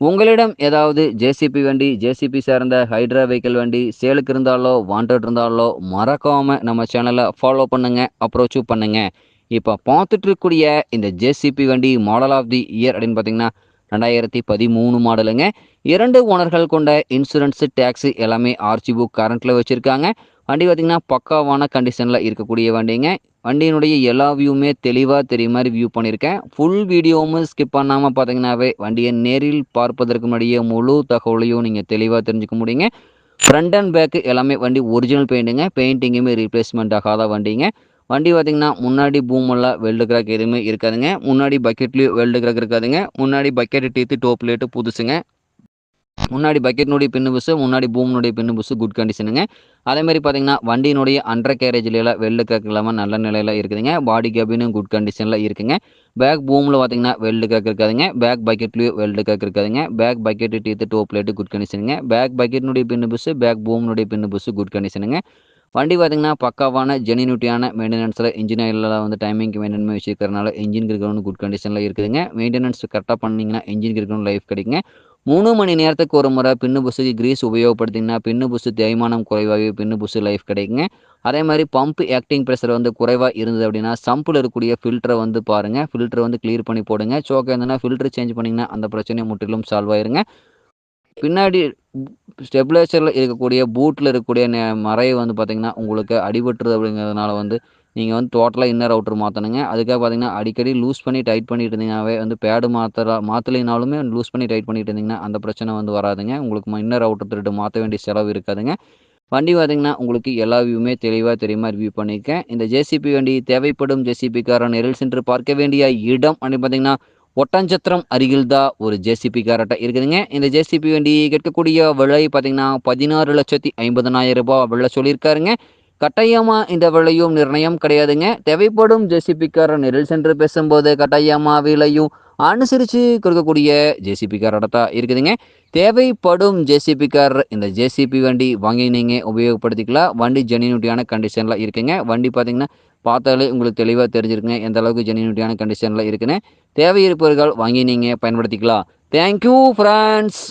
உங்களிடம் ஏதாவது ஜேசிபி வண்டி ஜேசிபி சார்ந்த ஹைட்ரா வெஹிக்கிள் வண்டி சேலுக்கு இருந்தாலோ வாண்டட் இருந்தாலோ மறக்காமல் நம்ம சேனலை ஃபாலோ பண்ணுங்கள் அப்ரோச்சும் பண்ணுங்கள் இப்போ பார்த்துட்டு இருக்கக்கூடிய இந்த ஜேசிபி வண்டி மாடல் ஆஃப் தி இயர் அப்படின்னு பார்த்தீங்கன்னா ரெண்டாயிரத்தி பதிமூணு மாடலுங்க இரண்டு ஓனர்கள் கொண்ட இன்சூரன்ஸு டேக்ஸு எல்லாமே ஆர்சி புக் கரண்ட்டில் வச்சுருக்காங்க. வண்டி பார்த்திங்கன்னா பக்காவான கண்டிஷனில் இருக்கக்கூடிய வண்டிங்க. வண்டியினுடைய எல்லா வியூவுமே தெளிவாக தெரிய மாதிரி வியூ பண்ணியிருக்கேன். ஃபுல் வீடியோவும் ஸ்கிப் பண்ணாமல் பார்த்தீங்கன்னாவே வண்டியை நேரில் பார்ப்பதற்கு முன்னாடியே முழு தகவலையும் நீங்கள் தெளிவாக தெரிஞ்சுக்க முடியுங்க. ஃப்ரண்ட் அண்ட் பேக்கு எல்லாமே வண்டி ஒரிஜினல் பெயிண்ட்டுங்க பெயிண்டிங்குமே ரீப்ளேஸ்மெண்ட் ஆகாத வண்டிங்க. வண்டி பார்த்திங்கன்னா முன்னாடி பூமெல்லாம் வெல்டு கிராக் எதுவுமே இருக்காதுங்க. முன்னாடி பக்கெட்லேயும் வெல்டு கிராக் இருக்காதுங்க. முன்னாடி பக்கெட் டீத்து டோப் லேட்டு புதுசுங்க. முன்னாடி பக்கெட்னுடைய பின்னு புஸ்ஸு முன்னாடி பூமினுடைய பின்னு புஸ்ஸு குட் கண்டிஷனுங்க அதேமாதிரி பார்த்தீங்கன்னா வண்டியினுடைய அண்டர் கேரேஜ்லாம் வெல்டு கேக் இல்லாமல் நல்ல நிலையில் இருக்குதுங்க. பாடி கேபினும் குட் கண்டிஷனில் இருக்குங்க. பேக் பூமில் பார்த்தீங்கன்னா வெல்டு கேக் இருக்காதுங்க. பேக் பக்கெட்லேயும் வெல்டு கேக் இருக்காதுங்க. Back bucket teeth toe plate good கண்டிஷனுங்க back பக்கெட்னுடைய பின்னு புஸ்ஸு பேக் பூம்னுடைய பின்னு புஸ்ஸு குட் கண்டிஷனுங்க வண்டி பார்த்திங்கன்னா பக்காவான ஜெனினியூட்டியான மெயின்டெனன்ஸில் இன்ஜின் ஆயிலில் வந்து டைமிங்க்கு மெயின்டைன் வச்சுருக்கிறனால இன்ஜின் கிரிக்கணும் குட் கண்டிஷனில் இருக்குதுங்க. மெயின்டெனன்ஸ் கரெக்டாக பண்ணிங்கன்னா இன்ஜின் கிரிக்கணும் லைஃப் கிடைக்குங்க. மூணு மணி நேரத்துக்கு ஒரு முறை பின்னு புஸ்ஸுக்கு கிரீஸ் உபயோகப்படுத்திங்கன்னா பின்னு புஸ்ஸு தேய்மானம் குறைவாகவே பின்னு புஸ்ஸு லைஃப் கிடைக்குங்க. அதே மாதிரி பம்ப் ஆக்டிங் ப்ரெஷர் வந்து குறைவாக இருந்தது அப்படின்னா சம்பில் இருக்கக்கூடிய ஃபில்டரை வந்து பாருங்கள் ஃபில்டரை வந்து கிளியர் பண்ணி போடுங்க. சோக்கா இருந்ததுன்னா ஃபில்டர் சேஞ்ச் பண்ணிங்கன்னா அந்த பிரச்சனையை முற்றிலும் சால்வ் ஆயிருங்க. பின்னாடி ஸ்டெபிலைசரில் இருக்கக்கூடிய பூட்டில் இருக்கக்கூடிய மறையை வந்து பார்த்திங்கன்னா உங்களுக்கு அடிபட்டுருது அப்படிங்கிறதுனால வந்து நீங்கள் வந்து டோட்டலாக இன்னர் அவுட்ரு மாற்றணுங்க அதுக்காக பார்த்தீங்கன்னா அடிக்கடி லூஸ் பண்ணி டைட் பண்ணிட்டு இருந்தீங்கன்னாவே வந்து பேடு மாத்திர மாற்றலைனாலுமே லூஸ் பண்ணி டைட் பண்ணிட்டு இருந்தீங்கன்னா அந்த பிரச்சனை வந்து வராதுங்க. உங்களுக்கு இன்னர் அவுட்டர் திருட்டு மாற்ற வேண்டிய செலவு இருக்காதுங்க. வண்டி பார்த்திங்கன்னா உங்களுக்கு எல்லா வியூமே தெளிவாக தெரியுமா ரிவ்யூ பண்ணியிருக்கேன். இந்த ஜேசிபி வண்டி தேவைப்படும் ஜேசிபிக்காரன் நெரில் சென்று பார்க்க வேண்டிய இடம் அப்படின்னு பார்த்தீங்கன்னா ஒட்டஞ்சத்திரம் அருகில் தான் ஒரு ஜேசிபி காரட்டை இருக்குதுங்க. இந்த ஜேசிபி வண்டி கேட்கக்கூடிய விலை பார்த்தீங்கன்னா பதினாறு லட்சத்தி ஐம்பதனாயிரம் ரூபாய் விலை சொல்லியிருக்காருங்க. கட்டாயமா இந்த விலையும் நிர்ணயம் கிடையாதுங்க. தேவைப்படும் ஜேசிபிக்காரர் நெரில் சென்று பேசும்போது கட்டாயமா விலையும் அனுசரித்து கொடுக்கக்கூடிய ஜேசிபிக்காரோட தான் இருக்குதுங்க. தேவைப்படும் ஜேசிபி கார் இந்த ஜேசிபி வண்டி வாங்கி நீங்கள் உபயோகப்படுத்திக்கலாம். வண்டி ஜெனியூட்டியான கண்டிஷனில் இருக்குங்க. வண்டி பார்த்தீங்கன்னா பார்த்தாலே உங்களுக்கு தெளிவாக தெரிஞ்சிருக்குங்க. எந்த அளவுக்கு ஜெனியூட்டியான கண்டிஷனில் இருக்குன்னு. தேவை இருப்பவர்கள் வாங்கி நீங்கள் பயன்படுத்திக்கலாம். Thank you friends